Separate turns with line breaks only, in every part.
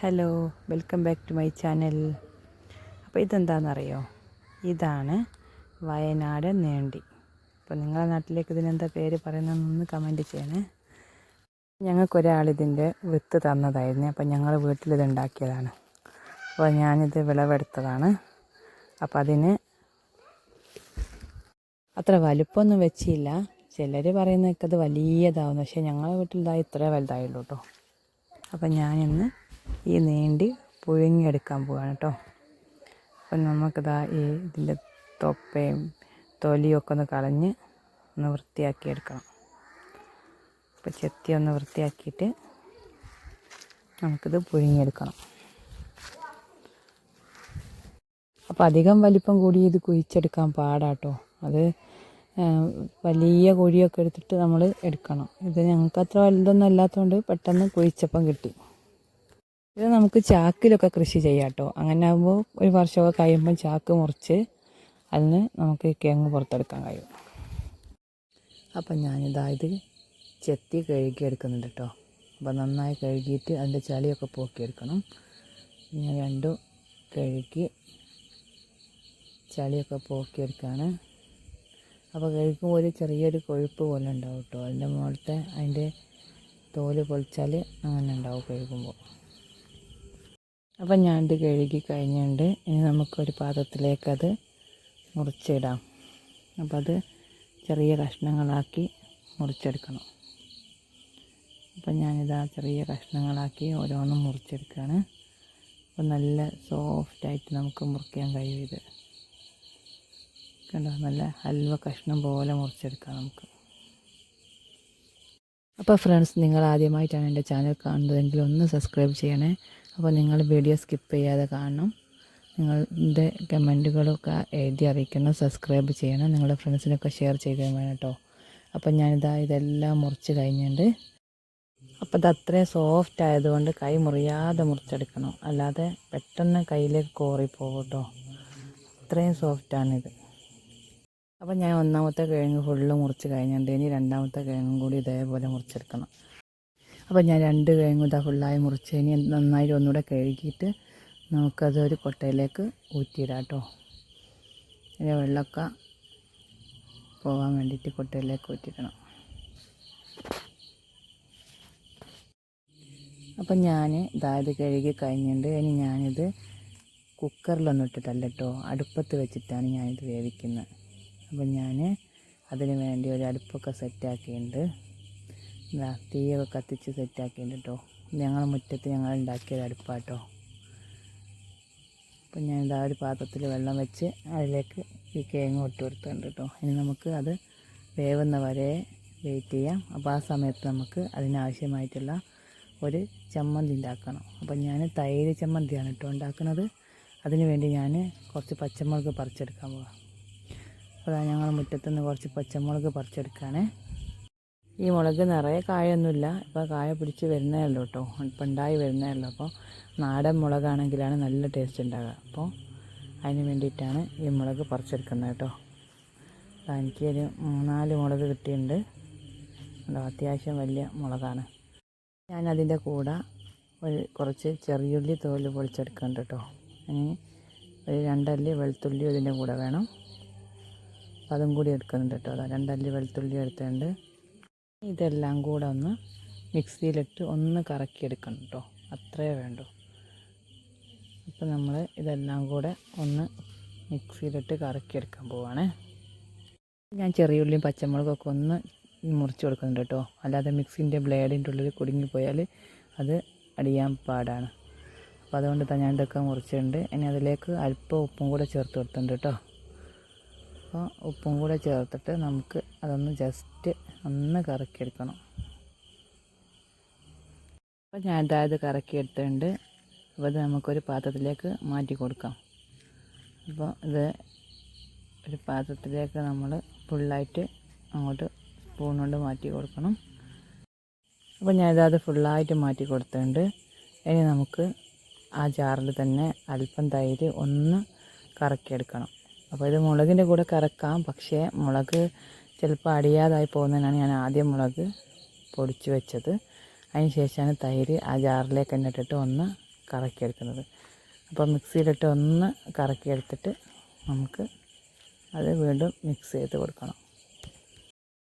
Hello welcome back to my channel അപ്പോൾ ഇതെന്താണെന്നറിയോ ഇതാണ് വയനാട് നേണ്ടി. അപ്പോൾ നിങ്ങളുടെ നാട്ടിലേക്ക് ഇതിനെന്താ പേര് പറയുന്നതെന്നൊന്ന് കമന്റ് ചെയ്യണേ. ഞങ്ങൾക്കൊരാളിതിന്റെ വിത്ത് തന്നതായിരുന്നു. അപ്പോൾ ഞങ്ങൾ വീട്ടിലിത് ഉണ്ടാക്കിയതാണ് അപ്പോൾ ഞാനിത് വിളവെടുത്തതാണ്. അപ്പോൾ അതിന് അത്ര വലുപ്പമൊന്നും വെച്ചില്ല. ചിലർ പറയുന്നതൊക്കെ അത് വലിയതാവുന്നു പക്ഷേ ഞങ്ങളുടെ വീട്ടിലിതായി ഇതാ ഇത്രേ വലുതായുള്ളൂ കേട്ടോ അപ്പം ഞാനിന്ന് ഈ നീണ്ടി പുഴുങ്ങിയെടുക്കാൻ പോവാണ് കേട്ടോ. അപ്പം നമുക്കിതാ ഈ ഇതിന്റെ തൊപ്പയും തൊലിയൊക്കെ ഒന്ന് കളഞ്ഞ് ഒന്ന് വൃത്തിയാക്കി എടുക്കണം അപ്പോൾ ചെത്തി ഒന്ന് വൃത്തിയാക്കിയിട്ട് നമുക്കിത് പുഴുങ്ങിയെടുക്കണം. അപ്പോൾ അധികം വലിപ്പം കൂടി ഇത് കുഴിച്ചെടുക്കാൻ പാടാട്ടോ അത് വലിയ കുഴിയൊക്കെ എടുത്തിട്ട് നമ്മൾ എടുക്കണം. ഇത് ഞങ്ങൾക്ക് അത്ര വലുതൊന്നും അല്ലാത്തതുകൊണ്ട് പെട്ടെന്ന് കുഴിച്ചപ്പം കിട്ടി. ഇത് നമുക്ക് ചാക്കിലൊക്കെ കൃഷി ചെയ്യാം കേട്ടോ അങ്ങനെ ആകുമ്പോൾ ഒരു വർഷമൊക്കെ കഴിയുമ്പോൾ ചാക്ക് മുറിച്ച് അതിന് നമുക്ക് കിഴങ്ങ് പുറത്തെടുക്കാൻ കഴിയും. അപ്പം ഞാനിതായത് ചെത്തി കഴുകി എടുക്കുന്നുണ്ട് കേട്ടോ അപ്പോൾ നന്നായി കഴുകിയിട്ട് അതിന്റെ ചളിയൊക്കെ പോക്കിയെടുക്കണം. ഞാൻ രണ്ടും കഴുകി ചളിയൊക്കെ പോക്കിയെടുക്കുകയാണ് അപ്പോൾ കഴുകുമ്പോൾ ഒരു ചെറിയൊരു കൊഴുപ്പ് പോലെ ഉണ്ടാവും കേട്ടോ അതിന്റെ മുകളിലത്തെ അതിന്റെ തോൽ പൊളിച്ചാൽ അങ്ങനെ ഉണ്ടാവും കഴുകുമ്പോൾ. അപ്പം ഞാനിത് കഴുകി കഴിഞ്ഞുകൊണ്ട് ഇനി നമുക്കൊരു പാത്രത്തിലേക്കത് മുറിച്ചിടാം. അപ്പം അത് ചെറിയ കഷ്ണങ്ങളാക്കി മുറിച്ചെടുക്കണം. അപ്പം ഞാനിതാ ചെറിയ കഷ്ണങ്ങളാക്കി ഓരോന്നും മുറിച്ചെടുക്കുകയാണ് അപ്പം നല്ല സോഫ്റ്റായിട്ട് നമുക്ക് മുറിക്കാൻ കഴിയും ഇത്. കണ്ടോ? നല്ല ഹൽവ കഷ്ണം പോലെ മുറിച്ചെടുക്കാം നമുക്ക്. അപ്പോൾ ഫ്രണ്ട്സ് നിങ്ങൾ ആദ്യമായിട്ടാണ് എന്റെ ചാനൽ കാണുന്നതെങ്കിൽ ഒന്ന് സബ്സ്ക്രൈബ് ചെയ്യണേ. അപ്പോൾ നിങ്ങൾ വീഡിയോ സ്കിപ്പ് ചെയ്യാതെ കാണണം. നിങ്ങളുടെ കമന്റുകളൊക്കെ എഴുതി അറിയിക്കണം സബ്സ്ക്രൈബ് ചെയ്യണം നിങ്ങളുടെ ഫ്രണ്ട്സിനൊക്കെ ഷെയർ ചെയ്ത് വേണം കേട്ടോ. അപ്പം ഞാനിതാ ഇതെല്ലാം മുറിച്ച് കഴിഞ്ഞിട്ടുണ്ട്. അപ്പോൾ ഇത് അത്രയും സോഫ്റ്റ് ആയതുകൊണ്ട് കൈ മുറിയാതെ മുറിച്ചെടുക്കണം. അല്ലാതെ പെട്ടെന്ന് കയ്യിലേക്ക് കോറിപ്പോകും കേട്ടോ. അത്രയും സോഫ്റ്റാണിത് അപ്പോൾ ഞാൻ ഒന്നാമത്തെ കിഴങ്ങ് ഫുള്ള് മുറിച്ച് കഴിഞ്ഞിട്ടുണ്ട്. ഇനി രണ്ടാമത്തെ കിഴങ്ങും കൂടി ഇതേപോലെ മുറിച്ചെടുക്കണം. അപ്പോൾ ഞാൻ രണ്ട് കിഴങ്ങും ഇതാ ഫുള്ളായി മുറിച്ച് ഇനി നന്നായിട്ട് ഒന്നുകൂടെ കഴുകിയിട്ട് നമുക്കത് ഒരു കൊട്ടയിലേക്ക് ഊറ്റിയിടാം കേട്ടോ. അതിന്റെ വെള്ളമൊക്കെ പോകാൻ വേണ്ടിയിട്ട് കൊട്ടയിലേക്ക് ഊറ്റിയിടണം. അപ്പം ഞാൻ ഇതായത് കഴുകി കഴിഞ്ഞിട്ടുണ്ട്. ഇനി ഞാനിത് കുക്കറിലൊന്നും ഇട്ടിട്ടല്ല കേട്ടോ. അടുപ്പത്ത് വെച്ചിട്ടാണ് ഞാനിത് വേവിക്കുന്നത്. അപ്പം ഞാൻ അതിന് വേണ്ടി ഒരു അടുപ്പൊക്കെ സെറ്റാക്കിയിട്ടുണ്ട്. എന്താ തീയൊക്കെ കത്തിച്ച് സെറ്റാക്കിയിട്ടുണ്ട് കേട്ടോ ഞങ്ങൾ മുറ്റത്ത് ഞങ്ങൾ ഉണ്ടാക്കിയത് അടുപ്പാട്ടോ. അപ്പം ഞാൻ ഇതാ ഒരു പാത്രത്തിൽ വെള്ളം വെച്ച് അതിലേക്ക് ഈ കിഴങ്ങ് ഇട്ട് കൊടുത്തുണ്ട് കേട്ടോ ഇനി നമുക്ക് അത് വേവുന്ന വരെ വെയിറ്റ് ചെയ്യാം. അപ്പോൾ ആ സമയത്ത് നമുക്ക് അതിനാവശ്യമായിട്ടുള്ള ഒരു ചമ്മന്തി ഉണ്ടാക്കണം. അപ്പം ഞാൻ തൈര് ചമ്മന്തിയാണ് കേട്ടോ ഉണ്ടാക്കുന്നത്. അതിന് വേണ്ടി ഞാൻ കുറച്ച് പച്ചമുളക് പറിച്ചെടുക്കാൻ പോകാം അപ്പോൾ ഞങ്ങൾ മുറ്റത്തുനിന്ന് കുറച്ച് പച്ചമുളക് പറിച്ചെടുക്കുകയാണ് ഈ മുളക് നിറയെ കായൊന്നുമില്ല. ഇപ്പോൾ കായ പിടിച്ച് വരുന്നേ ഉള്ളൂ കേട്ടോ ഉണ്ടായി വരുന്നേ ഉള്ളൂ. അപ്പോൾ നാടൻ മുളകാണെങ്കിലാണ് നല്ല ടേസ്റ്റ് ഉണ്ടാകുക അപ്പോൾ അതിന് വേണ്ടിയിട്ടാണ് ഈ മുളക് പറിച്ചെടുക്കുന്നത് കേട്ടോ എനിക്കൊരു മൂന്നാൽ മുളക് കിട്ടിയിട്ടുണ്ട്. അതോ അത്യാവശ്യം വലിയ മുളകാണ്. ഞാൻ അതിന്റെ കൂടെ ഒരു കുറച്ച് ചെറിയുള്ളി തോൽ പൊളിച്ചെടുക്കുന്നുണ്ട് കേട്ടോ ഇനി ഒരു രണ്ടല്ലി വെളുത്തുള്ളി ഇതിന്റെ കൂടെ വേണം. അതും കൂടി എടുക്കുന്നുണ്ട് കേട്ടോ രണ്ടല്ലി വെളുത്തുള്ളി എടുത്തിട്ടുണ്ട്. ഇതെല്ലാം കൂടെ ഒന്ന് മിക്സിയിലിട്ട് ഒന്ന് കറക്കിയെടുക്കണം കേട്ടോ അത്രേ വേണ്ടൂ. അപ്പോൾ നമ്മൾ ഇതെല്ലാം കൂടെ ഒന്ന് മിക്സിയിലിട്ട് കറക്കിയെടുക്കാൻ പോവാണ്. ഞാൻ ചെറിയ ഉള്ളിയും പച്ചമുളകൊക്കെ ഒന്ന് മുറിച്ച് കൊടുക്കുന്നുണ്ട് കേട്ടോ അല്ലാതെ മിക്സിന്റെ ബ്ലേഡിന്റെ ഉള്ളിൽ കുടുങ്ങിപ്പോയാൽ അത് അടിയാൻ പാടാണ്. അപ്പോൾ അതുകൊണ്ട് തന്നെ ഞാൻ ഇതൊക്കെ മുറിച്ചിട്ടുണ്ട്. ഇനി അതിലേക്ക് അല്പം ഉപ്പും കൂടെ ചേർത്ത് കൊടുത്തിട്ടുണ്ട് കേട്ടോ അപ്പോൾ ഉപ്പും കൂടെ ചേർത്തിട്ട് നമുക്ക് അതൊന്ന് ജസ്റ്റ് ഒന്ന് കറക്കിയെടുക്കണം. അപ്പോൾ ഞാൻ അതായത് കറക്കിയെടുത്തിട്ടുണ്ട്. അപ്പോൾ ഇത് നമുക്കൊരു പാത്രത്തിലേക്ക് മാറ്റി കൊടുക്കാം. അപ്പോൾ ഇത് ഒരു പാത്രത്തിലേക്ക് നമ്മൾ ഫുള്ളായിട്ട് അങ്ങോട്ട് സ്പൂൺ കൊണ്ട് മാറ്റി കൊടുക്കണം. അപ്പോൾ ഞാൻ ഇതാത് ഫുള്ളായിട്ട് മാറ്റി കൊടുത്തിട്ടുണ്ട്. ഇനി നമുക്ക് ആ ജാറിൽ തന്നെ അല്പം തൈര് ഒന്ന് കറക്കിയെടുക്കണം. അപ്പോൾ ഇത് മുളകിന്റെ കൂടെ കറക്കാം. പക്ഷേ മുളക് ചിലപ്പോൾ അടിയാതായി പോകുന്നതിനാണ് ഞാൻ ആദ്യം മുളക് പൊടിച്ച് വെച്ചത്. അതിന് ശേഷമാണ് തൈര് ആ ജാറിലേക്ക് തന്നെ ഇട്ടിട്ട് ഒന്ന് കറക്കിയെടുക്കുന്നത്. അപ്പോൾ മിക്സിയിലിട്ട് ഒന്ന് കറക്കിയെടുത്തിട്ട് നമുക്ക് അത് വീണ്ടും മിക്സ് ചെയ്ത് കൊടുക്കണം.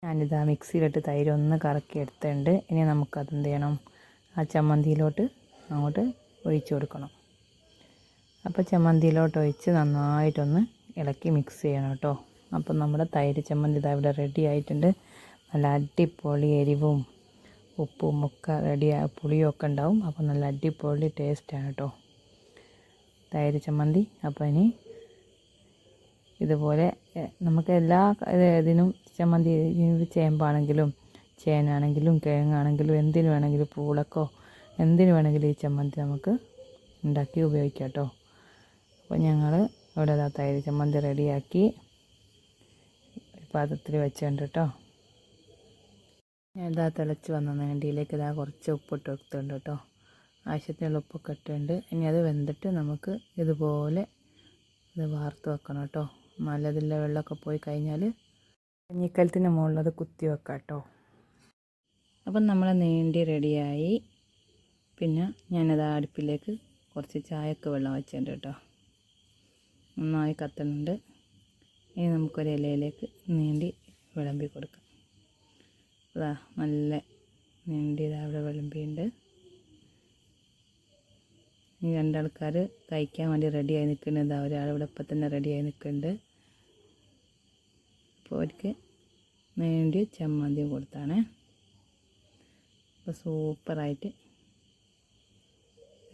ഞാനിതാ മിക്സിയിലിട്ട് തൈര് ഒന്ന് കറക്കിയെടുത്തിട്ടുണ്ട്. ഇനി നമുക്കത് എന്ത് ചെയ്യണം? ആ ചമ്മന്തിയിലോട്ട് അങ്ങോട്ട് ഒഴിച്ചു കൊടുക്കണം. അപ്പോൾ ചമ്മന്തിയിലോട്ട് ഒഴിച്ച് നന്നായിട്ടൊന്ന് ഇളക്കി മിക്സ് ചെയ്യണം കേട്ടോ. അപ്പം നമ്മുടെ തൈര് ചമ്മന്തി ഇതാ ഇവിടെ റെഡി ആയിട്ടുണ്ട്. നല്ല അടിപൊളി എരിവും ഉപ്പും ഒക്കെ റെഡി പുളിയും ഒക്കെ ഉണ്ടാവും. അപ്പോൾ നല്ല അടിപൊളി ടേസ്റ്റാണ് കേട്ടോ. തൈര് ചമ്മന്തി. അപ്പോൾ ഇനി ഇതുപോലെ നമുക്ക് എല്ലാ ഇത് ഇതിനും ചമ്മന്തി ചേമ്പാണെങ്കിലും ചേനാണെങ്കിലും കിഴങ്ങാണെങ്കിലും എന്തിനു വേണമെങ്കിലും പൂളക്കോ എന്തിനു വേണമെങ്കിലും ഈ ചമ്മന്തി നമുക്ക് ഉണ്ടാക്കി ഉപയോഗിക്കാം കേട്ടോ. അപ്പോൾ ഞങ്ങൾ ഇവിടെ അതാ തൈര് ചമ്മന്തി റെഡിയാക്കി. പാത്രത്തിൽ വെച്ചുകൊണ്ട് കേട്ടോ ഇതാ തിളച്ച് വന്ന നേണ്ടിയിലേക്ക് ഇതാ കുറച്ച് ഉപ്പിട്ട് കൊടുത്തിട്ടുണ്ട് കേട്ടോ ആവശ്യത്തിനുള്ള ഉപ്പൊക്കെ ഇട്ടുണ്ട് ഇനി അത് വെന്തിട്ട് നമുക്ക് ഇതുപോലെ ഇത് വാർത്ത് വെക്കണം കേട്ടോ നല്ലതില്ല വെള്ളമൊക്കെ പോയി കഴിഞ്ഞാൽ കഞ്ഞിക്കലത്തിന് മുകളിൽ അത് കുത്തി വെക്കാം കേട്ടോ അപ്പം നമ്മൾ നീണ്ടി റെഡിയായി. പിന്നെ ഞാനത് അടുപ്പിലേക്ക് കുറച്ച് ചായക്ക് വെള്ളം വെച്ചിട്ടുണ്ട് കേട്ടോ നന്നായി കത്തുന്നുണ്ട്. ഇനി നമുക്കൊരു ഇലയിലേക്ക് നീണ്ടി വിളമ്പി കൊടുക്കാം. അതാ നല്ല നീണ്ടി ഇതാ അവിടെ വിളമ്പിയുണ്ട്. ഈ രണ്ടാൾക്കാർ കഴിക്കാൻ വേണ്ടി റെഡിയായി ഒരാൾ ഇവിടെ ഇപ്പം തന്നെ റെഡിയായി നിൽക്കുന്നുണ്ട്. അപ്പോൾ അവർക്ക് വേണ്ടി ചമ്മന്തി കൊടുത്താണ്. അപ്പോൾ സൂപ്പറായിട്ട്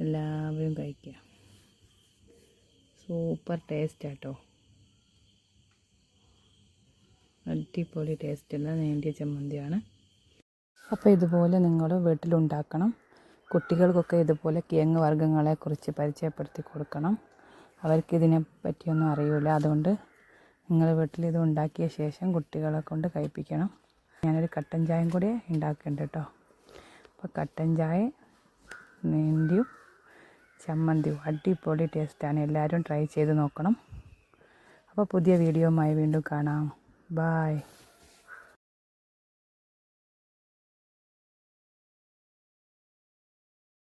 എല്ലാവരും കഴിക്കുക. സൂപ്പർ ടേസ്റ്റ് ആട്ടോ അടിപൊളി ടേസ്റ്റുള്ള നേണ്ടിയ ചമ്മന്തിയാണ്. അപ്പോൾ ഇതുപോലെ നിങ്ങൾ വീട്ടിലുണ്ടാക്കണം. കുട്ടികൾക്കൊക്കെ ഇതുപോലെ കിഴങ്ങ് വർഗങ്ങളെക്കുറിച്ച് പരിചയപ്പെടുത്തി കൊടുക്കണം. അവർക്ക് ഇതിനെ പറ്റിയൊന്നും അറിയില്ല അതുകൊണ്ട് നിങ്ങൾ വീട്ടിൽ ഇത് ഉണ്ടാക്കിയ ശേഷം കുട്ടികളെ കൊണ്ട് കഴിപ്പിക്കണം. ഞാനൊരു കട്ടൻ ചായയും കൂടി ഉണ്ടാക്കുന്നുണ്ട് കേട്ടോ. അപ്പോൾ കട്ടൻ ചായ നീണ്ടിയും ചമ്മന്തിയും അടിപൊളി ടേസ്റ്റാണ്. എല്ലാവരും ട്രൈ ചെയ്ത് നോക്കണം. അപ്പോൾ പുതിയ വീഡിയോയുമായി വീണ്ടും കാണാം. ബായ്